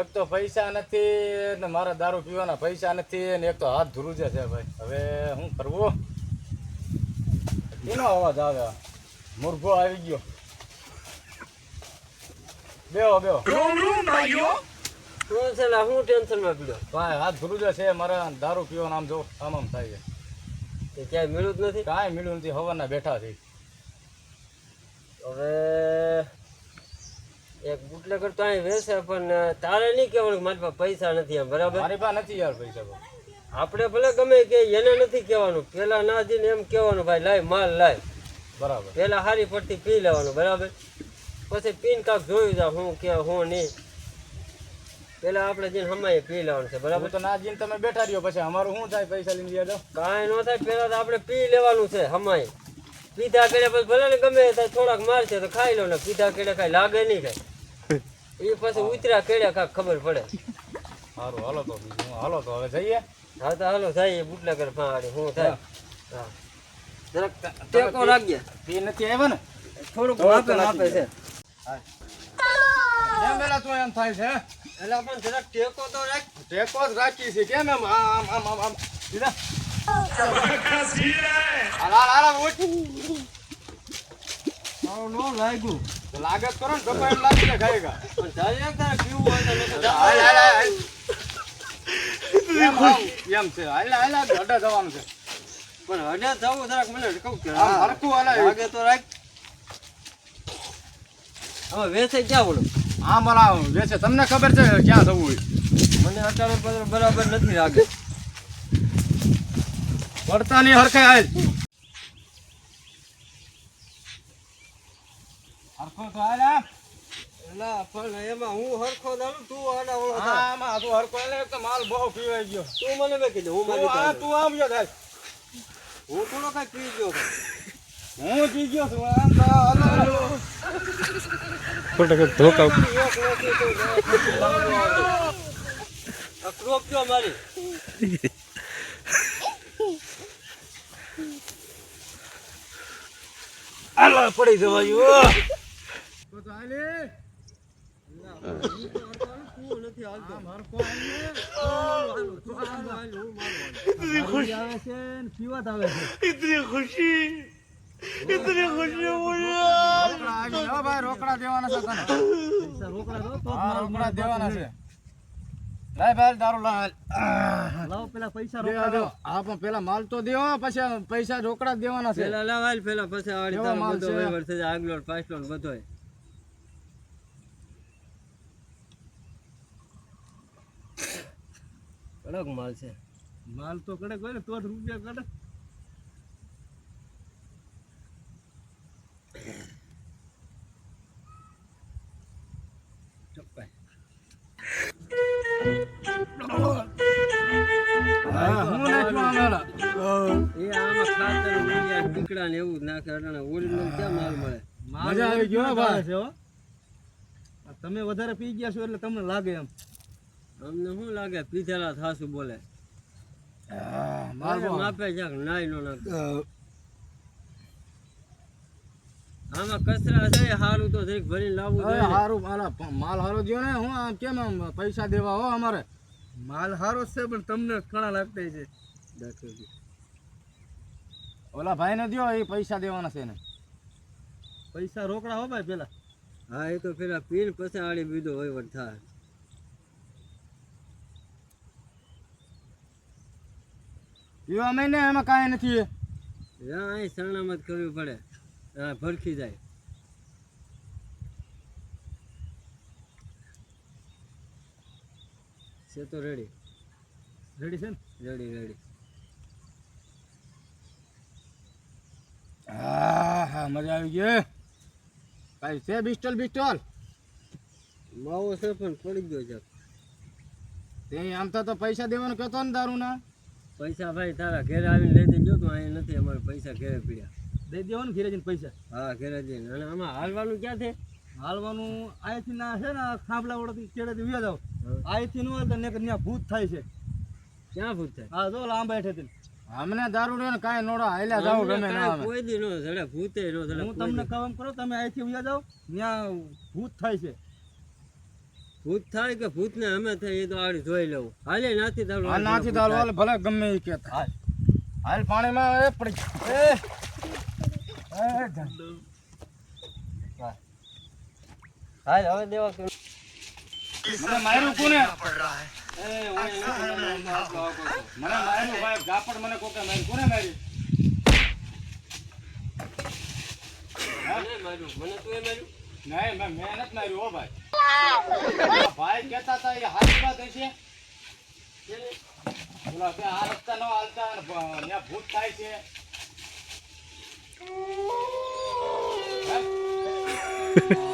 એક તો પૈસા નથી ને મારા દારૂ પીવાના પૈસા નથી ને એક તો હાથ ધ્રુજે છે ભાઈ. હવે શું કરવું? એનો અવાજ આવે? મુરઘો આવી ગયો. બેહો છે લા, હું ટેન્શનમાં પીડ્યો. ભાઈ હાથ ધ્રુજે છે મારા દારૂ પીવાનું આમ જો આમ આમ થાય છે. ક્યાંય મળ્યું જ નથી? કાંઈ મળ્યું નથી હવાના બેઠા થઈ હવે એક બુટલેકર તો અહીં વેસે પણ તારે નહીં કહેવાનું મારી પાસે પૈસા નથી એમ બરાબર? મારી પાસે નથી યાર પૈસા આપણે ભલે ગમે કે એને નથી કહેવાનું. પેલા ના જઈને એમ કહેવાનું ભાઈ લાય માલ લાય. બરાબર. પેલા હારી પડતી પી લેવાનું બરાબર? પછી પીને કાંક જોયું જા હું કે હું નહીં. પેલા આપણે જઈને હમાય પી લેવાનું છે બરાબર? તો ના જીને તમે બેઠા રહ્યો પછી અમારું શું થાય પૈસા લઈને જાઓ કાંઈ ન થાય પેલા તો આપણે પી લેવાનું છે હમાય. પીધા કેડે પછી ભલે ને ગમે થાય થોડાક મારશે તો ખાઈ લો ને પીધા કેડે કાંઈ લાગે નહીં કાંઈ. એ પાછું ઉતર્યા કેડે કાંક ખબર પડે. સારું હાલો તો હું હાલો તો હવે જઈએ. હા તો હાલો જઈએ બુટલા કર પાડી હું થાય. હા. જરાક ટેકો લાગ્યા તે નથી આવ્યો ને? થોડુંક આપે માપે છે. કેમ પેલા તું એમ થાય છે એટલે પણ જરાક ટેકો તો રાખ. ટેકો જ રાખી છે કેમ એમ? આમ આમ આમ આમ દીધા હાલ, હાલ, હાલ, ઉઠ. નો લાગ્યું. તો લાગે કરો ને ગપ્પા એમ લાગી. પણ જાય તારે પીવું હોય તો નકર હાલ, હાલ, હાલ, હાલ. એમ છે. હાલ, હાલ, અડે જવાનું છે. પણ હડે જવું જરાક મને કહું કે આમ હા, હરખું હાલે. લાગે તો રાખ. હવે વેસે ક્યાં બોલો? હા મારા વેસે. તમને ખબર છે ક્યાં જવું હોય? મને અત્યારે બરાબર નથી લાગે. પડતા નહીં હરખે હરખો તો હાલ આમ. પણ એમાં હું હરખો દાડું તું આડાવળો થા. આમ આ તું હરખો હાલે, તો માલ બહુ પીવાઈ ગયો. તું મને બે કીધું હું તું મારી આ તું આમ થાય. હું થોડો કઈ પી ગયો હું પી છું આમ તો હાલો, મારી? હાલો પડી જવાયું રોકડા ભાઈ રોકડા દેવાના છે તને હા, રોકડા દેવાના છે લાય ભાઈ દારૂ લાય લાવો પેલા પૈસા દે, દે. હા પણ પેલા માલ તો દેવો પછી પૈસા રોકડા દેવાના છે પેલા લાવ હાલ, પેલા પછી આવડી માલ બધો છે? આગલો પાછલો બધોય. કડક માલ છે. માલ તો કડક હોય ને તો જ રૂપિયા કડક. ને એવું જ નાખે ઓરિજિનલ ક્યાં માલ મળે? મજા આવી ગયો ભાઈ. છે હો. તમે વધારે પી ગયા છો એટલે તમને લાગે એમ. અમને શું લાગે? પીધેલા થાસુ બોલે. માપે જાક નાઈ નો નાખે. આમાં કચરા છે સારું તો જરીક ભરી લાવવું જોઈએ. હારું માલા માલ હારો જો ને હું આમ કેમ આમ પૈસા દેવા હો અમારે? માલ સારો છે પણ તમને ઘણા લાગતા છે. ઓલા ભાઈ ને દો એ પૈસા દેવાના છે ને પૈસા રોકડા હો ભાઈ પેલા? હા એ તો પેલા પીન પછી આડી બીજો વહીવટ થાય. પીવા મહિને એમાં કાંઈ નથી. અહીં શરણામત કરવી પડે. ભરખી જાય. છે તો રેડી રેડી છે ને? રેડી રેડી હા હા મજા આવી ગઈ કાંઈ છે બિસ્ટોલ બિસ્ટોલ માવો છે પણ પડી ગયો છે. તે આમ તો પૈસા દેવાનું કહેતો ને દારૂ ના પૈસા ભાઈ તારા ઘેર આવીને લઈ દેજો તો અહીં નથી અમારે પૈસા ઘેરે પીડ્યા. દઈ દેવાનું ઘેરે જઈને પૈસા? હા ઘેરે જઈને અને આમાં હાલવાનું ક્યાં છે? હાલવાનું અહીંથી ના છે ને થાંભલા વડોથી કેળેથી વ્યા જાવ અહીંથી નું હાલતા ને ત્યાં ભૂત થાય છે. ક્યાં ભૂત થાય? હા જો લાંબા હેઠે અમને દારૂ ને કાંઈ નોડો હાલ્યા જાવ ગમે ના કોઈ દી નો જડે ભૂતે નો હું તમને કામ કરો તમે અહીંથી વ્યા જાવ ત્યાં ભૂત થાય છે. ભૂત થાય કે ભૂત ને અમે થાય એ તો આગળ જોઈ લેવું હાલે નાથી દાળ આ નાથી દાળ હાલ ભલે ગમે એ કે હાલ. હાલ પાણીમાં એ પડી એ. એ હાલ હવે દેવા કે મને માર્યું કોને? મને માર્યું ભાઈ ગાપડ મને કોકે માર્યું? કોને માર્યું? મને માર્યું મને તું એ માર્યું? નહીં મેં નથી માર્યું હો ભાઈ. ભાઈ કહેતા હતા એ હાથ વાત હશે બોલો કે આ રસ્તા નો હાલતા ત્યાં ભૂત થાય છે. હે?